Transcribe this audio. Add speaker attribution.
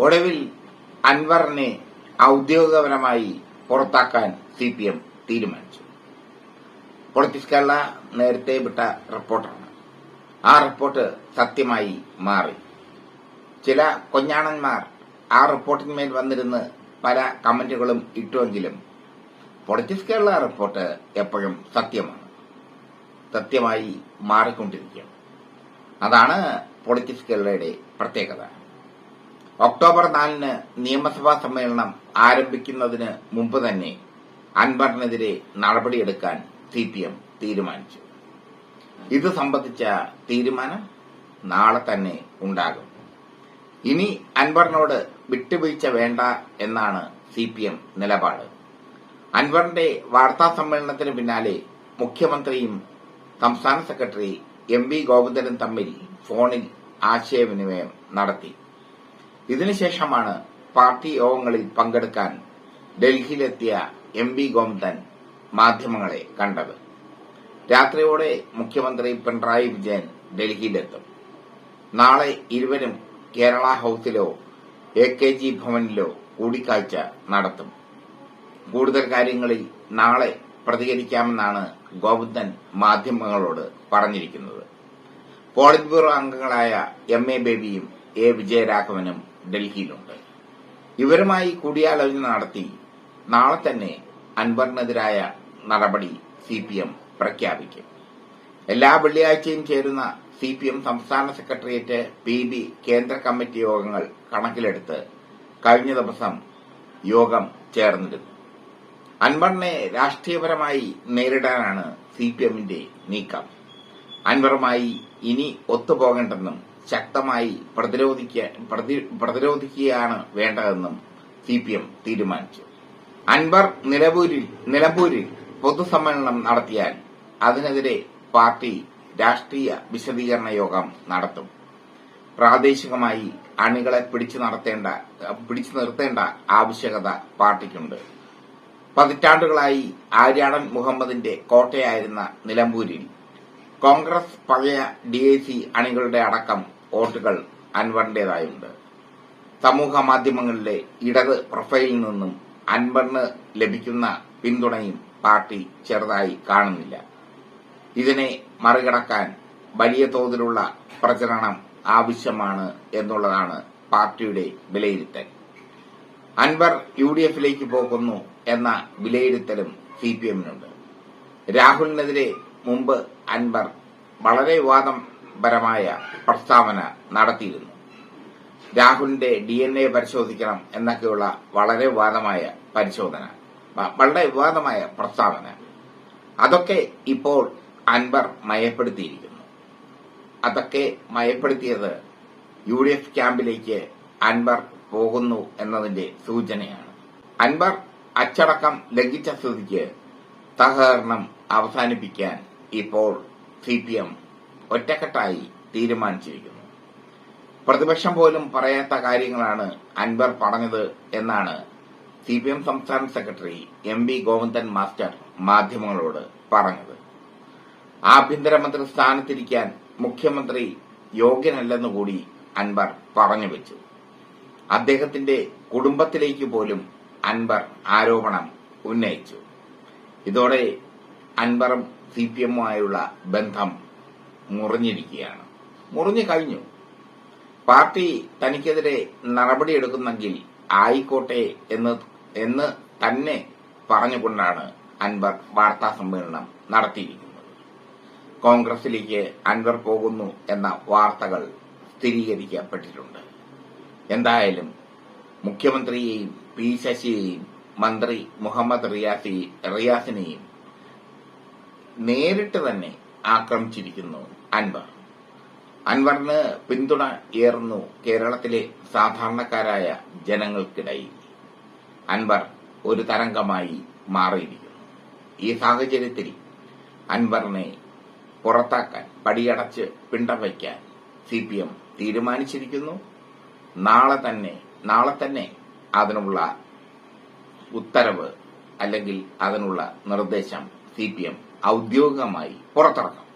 Speaker 1: ഒടുവിൽ അൻവറിനെ ഔദ്യോഗികപരമായി പുറത്താക്കാൻ സി പി എം തീരുമാനിച്ചു. പൊളിറ്റിക്സ് കേരള നേരത്തെ വിട്ട റിപ്പോർട്ടാണ്. ആ റിപ്പോർട്ട് സത്യമായി മാറി. ചില കൊഞ്ഞാണന്മാർ ആ റിപ്പോർട്ടിന്മേൽ വന്നിരുന്ന് പല കമന്റുകളും ഇട്ടുവെങ്കിലും പൊളിറ്റിക്സ് കേരള റിപ്പോർട്ട് എപ്പോഴും സത്യമാണ്. സത്യമായി മാറിക്കൊണ്ടിരിക്കുകയാണ്. അതാണ് പൊളിറ്റിക്സ് കേരളയുടെ പ്രത്യേകത. ഒക്ടോബർ നാലിന് നിയമസഭാ സമ്മേളനം ആരംഭിക്കുന്നതിന് മുമ്പ് തന്നെ അൻവറിനെതിരെ നടപടിയെടുക്കാൻ സി പി എം തീരുമാനിച്ചു. ഇത് സംബന്ധിച്ച തീരുമാനം നാളെ തന്നെ ഉണ്ടാകും. ഇനി അൻവറിനോട് വിട്ടുവീഴ്ച വേണ്ട എന്നാണ് സി പി എം നിലപാട്. അൻവറിന്റെ വാർത്താ സമ്മേളനത്തിന് പിന്നാലെ മുഖ്യമന്ത്രിയും സംസ്ഥാന സെക്രട്ടറി എം വി ഗോവിന്ദനും തമ്മിൽ ഫോണിൽ ആശയവിനിമയം നടത്തി. ഇതിനുശേഷമാണ് പാർട്ടി യോഗങ്ങളിൽ പങ്കെടുക്കാൻ ഡൽഹിയിലെത്തിയ എം വി ഗോവിന്ദൻ മാധ്യമങ്ങളെ കണ്ടത്. രാത്രിയോടെ മുഖ്യമന്ത്രി പിണറായി വിജയൻ ഡൽഹിയിലെത്തും. നാളെ ഇരുവരും കേരള ഹൌസിലോ എ കെ ജി ഭവനിലോ കൂടിക്കാഴ്ച നടത്തും. കൂടുതൽ കാര്യങ്ങളിൽ നാളെ പ്രതികരിക്കാമെന്നാണ് ഗോവിന്ദൻ മാധ്യമങ്ങളോട് പറഞ്ഞിരിക്കുന്നത്. പോളിറ്റ് ബ്യൂറോ അംഗങ്ങളായ എം എ ബേബിയും എ വിജയരാഘവനും ഡൽഹിയിലുണ്ട്. ഇവരുമായി കൂടിയാലോചന നടത്തി നാളെ തന്നെ അൻവറിനെതിരായ നടപടി സി പി എം പ്രഖ്യാപിക്കും. എല്ലാ വെള്ളിയാഴ്ചയും ചേരുന്ന സി പി എം സംസ്ഥാന സെക്രട്ടേറിയറ്റ് പി ബി കേന്ദ്ര കമ്മിറ്റി യോഗങ്ങൾ കണക്കിലെടുത്ത് കഴിഞ്ഞ ദിവസം യോഗം ചേർന്നിരുന്നു. അൻവറിനെ രാഷ്ട്രീയപരമായി നേരിടാനാണ് സി പി എമ്മിന്റെ നീക്കം. അൻവറുമായി ഇനി ഒത്തുപോകേണ്ടെന്നും ശക്തമായി പ്രതിരോധിക്ക- പ്രതി- പ്രതിരോധിക്കുകയാണ് വേണ്ടതെന്നും സി പി എം തീരുമാനിച്ചു. അൻവർ നിലമ്പൂരിൽ നിലമ്പൂരിൽ പൊതുസമ്മേളനം നടത്തിയാൽ അതിനെതിരെ പാർട്ടി രാഷ്ട്രീയ വിശദീകരണ യോഗം നടത്തും. പ്രാദേശികമായി അണികളെ പിടിച്ചു നടത്തേണ്ട പിടിച്ചു നിർത്തേണ്ട ആവശ്യകത പാർട്ടിക്കുണ്ട്. പതിറ്റാണ്ടുകളായി ആര്യാടൻ മുഹമ്മദിന്റെ കോട്ടയായിരുന്ന നിലമ്പൂരിൽ കോൺഗ്രസ് പഴയ ഡിഎസി അണികളുടെ അടക്കം വോട്ടുകൾ അൻവറിന്റേതായുണ്ട്. സമൂഹ മാധ്യമങ്ങളിലെ ഇടത് പ്രൊഫൈലിൽ നിന്നും അൻവറിന് ലഭിക്കുന്ന പിന്തുണയും പാർട്ടി ചെറുതായി കാണുന്നില്ല. ഇതിനെ മറികടക്കാൻ വലിയ തോതിലുള്ള പ്രചരണം ആവശ്യമാണ് എന്നുള്ളതാണ് പാർട്ടിയുടെ വിലയിരുത്തൽ. അൻവർ യു ഡി എഫിലേക്ക് പോകുന്നു എന്ന വിലയിരുത്തലും സി പി എമ്മിനുണ്ട്. രാഹുലിനെതിരെ മുമ്പ് അൻവർ വളരെ വിവാദപരമായ പ്രസ്താവന നടത്തിയിരുന്നു. രാഹുലിന്റെ ഡി എൻ എ പരിശോധിക്കണം എന്നൊക്കെയുള്ള വളരെ വിവാദമായ പരിശോധന വളരെ വിവാദമായ പ്രസ്താവന. അതൊക്കെ ഇപ്പോൾ അൻവർ മയപ്പെടുത്തിയിരിക്കുന്നു. അതൊക്കെ മയപ്പെടുത്തിയത് യു ഡി എഫ് ക്യാമ്പിലേക്ക് അൻവർ പോകുന്നു എന്നതിന്റെ സൂചനയാണ്. അൻവർ അച്ചടക്കം ലംഘിച്ച സ്ഥിതിക്ക് സഹകരണം അവസാനിപ്പിക്കാൻ ഇപ്പോൾ സി പി എം ഒറ്റക്കെട്ടായി തീരുമാനിച്ചിരിക്കുന്നു. പ്രതിപക്ഷം പോലും പറയാത്ത കാര്യങ്ങളാണ് അൻവർ പറഞ്ഞത് എന്നാണ് സി പി എം സംസ്ഥാന secretary M V Govindan master മാധ്യമങ്ങളോട് പറഞ്ഞത്. ആഭ്യന്തരമന്ത്രി സ്ഥാനത്തിരിക്കാൻ മുഖ്യമന്ത്രി യോഗ്യനല്ലെന്നുകൂടി അൻവർ പറഞ്ഞു വെച്ചു അദ്ദേഹത്തിന്റെ കുടുംബത്തിലേക്ക് പോലും അൻവർ ആരോപണം ഉന്നയിച്ചു. ഇതോടെ അൻവറും സി പി എമ്മുമായുള്ള ബന്ധം മുറിഞ്ഞിരിക്കുകയാണ്. മുറിഞ്ഞു കഴിഞ്ഞു. പാർട്ടി തനിക്കെതിരെ നടപടിയെടുക്കുന്നെങ്കിൽ ആയിക്കോട്ടെ എന്ന് എന്ന് തന്നെ പറഞ്ഞുകൊണ്ടാണ് അൻവർ വാർത്താ സമ്മേളനം നടത്തിയിരിക്കുന്നത്. കോൺഗ്രസിലേക്ക് അൻവർ പോകുന്നു എന്ന വാർത്തകൾ സ്ഥിരീകരിക്കപ്പെട്ടിട്ടുണ്ട്. എന്തായാലും മുഖ്യമന്ത്രിയെയും പി ശശിയെയും മന്ത്രി മുഹമ്മദ് റിയാസി റിയാസിനെയും നേരിട്ട് തന്നെ ആക്രമിച്ചിരിക്കുന്നു. അൻവർ. അൻവറിന് പിന്തുണ ഏറുന്നു കേരളത്തിലെ സാധാരണക്കാരായ ജനങ്ങൾക്കിടയിൽ. അൻവർ ഒരു തരംഗമായി മാറിയിരിക്കുന്നു. ഈ സാഹചര്യത്തിൽ അൻവറിനെ പുറത്താക്കാൻ പടിയടച്ച് പിണ്ടം വയ്ക്കാൻ സി പി എം തീരുമാനിച്ചിരിക്കുന്നു. നാളെ തന്നെ നാളെ തന്നെ അതിനുള്ള ഉത്തരവ് അല്ലെങ്കിൽ അതിനുള്ള നിർദ്ദേശം സി പി എം ഔദ്യോഗികമായി പുറത്തിറക്കും